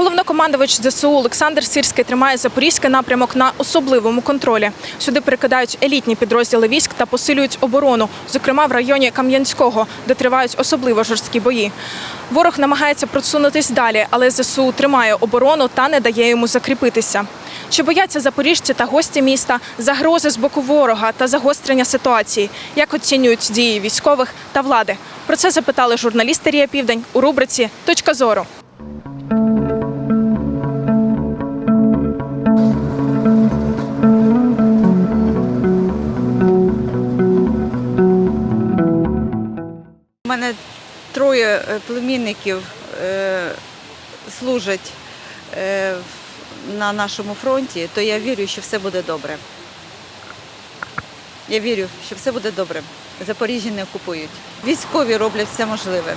Головнокомандувач ЗСУ Олександр Сирський тримає запорізький напрямок на особливому контролі. Сюди перекидають елітні підрозділи військ та посилюють оборону, зокрема в районі Кам'янського, де тривають особливо жорсткі бої. Ворог намагається просунутись далі, але ЗСУ тримає оборону та не дає йому закріпитися. Чи бояться запоріжці та гості міста загрози з боку ворога та загострення ситуації? Як оцінюють дії військових та влади? Про це запитали журналісти Рія Південь у рубриці Точка зору. Мене троє е, племінників е, служать е, на нашому фронті, то я вірю, що все буде добре. Я вірю, що все буде добре. Запоріжжя не окупують. Військові роблять все можливе.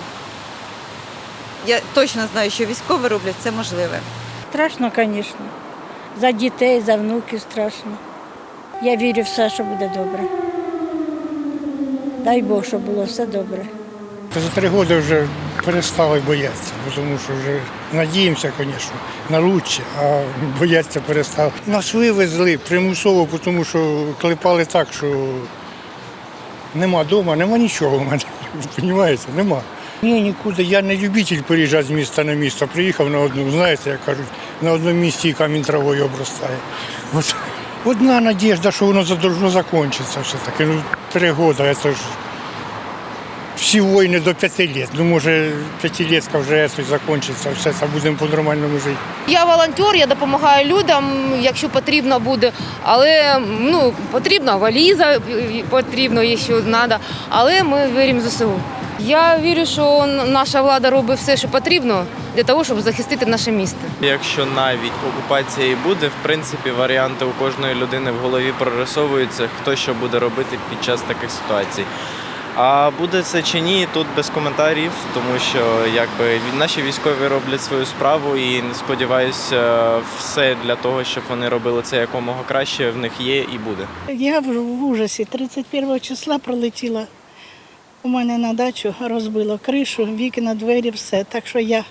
Я точно знаю, що військові роблять все можливе. Страшно, звісно. За дітей, за внуків страшно. Я вірю в все, що буде добре. Дай Бог, щоб було все добре. За три роки вже перестали боятися, бо тому що вже надіємося, звісно, на лучше, а бояться перестали. Нас вивезли примусово, тому що клепали так, що нема вдома, нема нічого в мене. Розумієте, нема. Ні, нікуди. Я не любитель переїжджати з міста на місто. Приїхав на одну, знаєте, як кажуть, на одному місці і камінь травою обростає. От, одна надіжда, що воно задовжно закінчиться все-таки. Ну, три роки, це ж всі війни до п'яти років. Ну, може, п'ятилітка вже це закінчиться, все це будемо по-нормальному жити. Я волонтер, я допомагаю людям, якщо потрібно буде. Але ну потрібна валіза, потрібно, якщо треба. Але ми віримо в ЗСУ. Я вірю, що наша влада робить все, що потрібно для того, щоб захистити наше місто. Якщо навіть окупація і буде, в принципі, варіанти у кожної людини в голові прорисовуються, хто що буде робити під час таких ситуацій. А буде це чи ні, тут без коментарів, тому що якби наші військові роблять свою справу і сподіваюся, все для того, щоб вони робили це якомога краще, в них є і буде. Я в ужасі. 31 числа пролетіла у мене на дачу, розбило кришу, вікна, двері, все. Так що я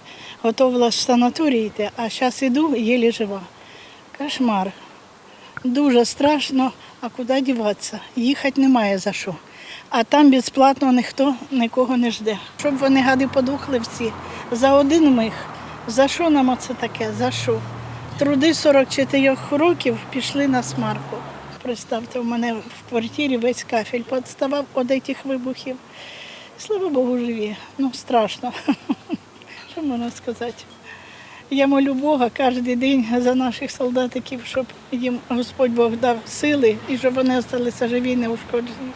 готувалася в санаторій йти, а зараз іду єлі жива. Кошмар. Дуже страшно, а куди діватися? Їхати немає за що. А там безплатно ніхто нікого не жде. Щоб вони гади подухли всі за один миг. За що нам оце таке? За що? Труди 44 років пішли на смарку. Представте, у мене в квартирі весь кафель підставав від цих вибухів. Слава Богу, живі. Ну, страшно. Що можна сказати? Я молю Бога кожен день за наших солдатиків, щоб їм Господь Бог дав сили і щоб вони залишилися живі, неушкоджені.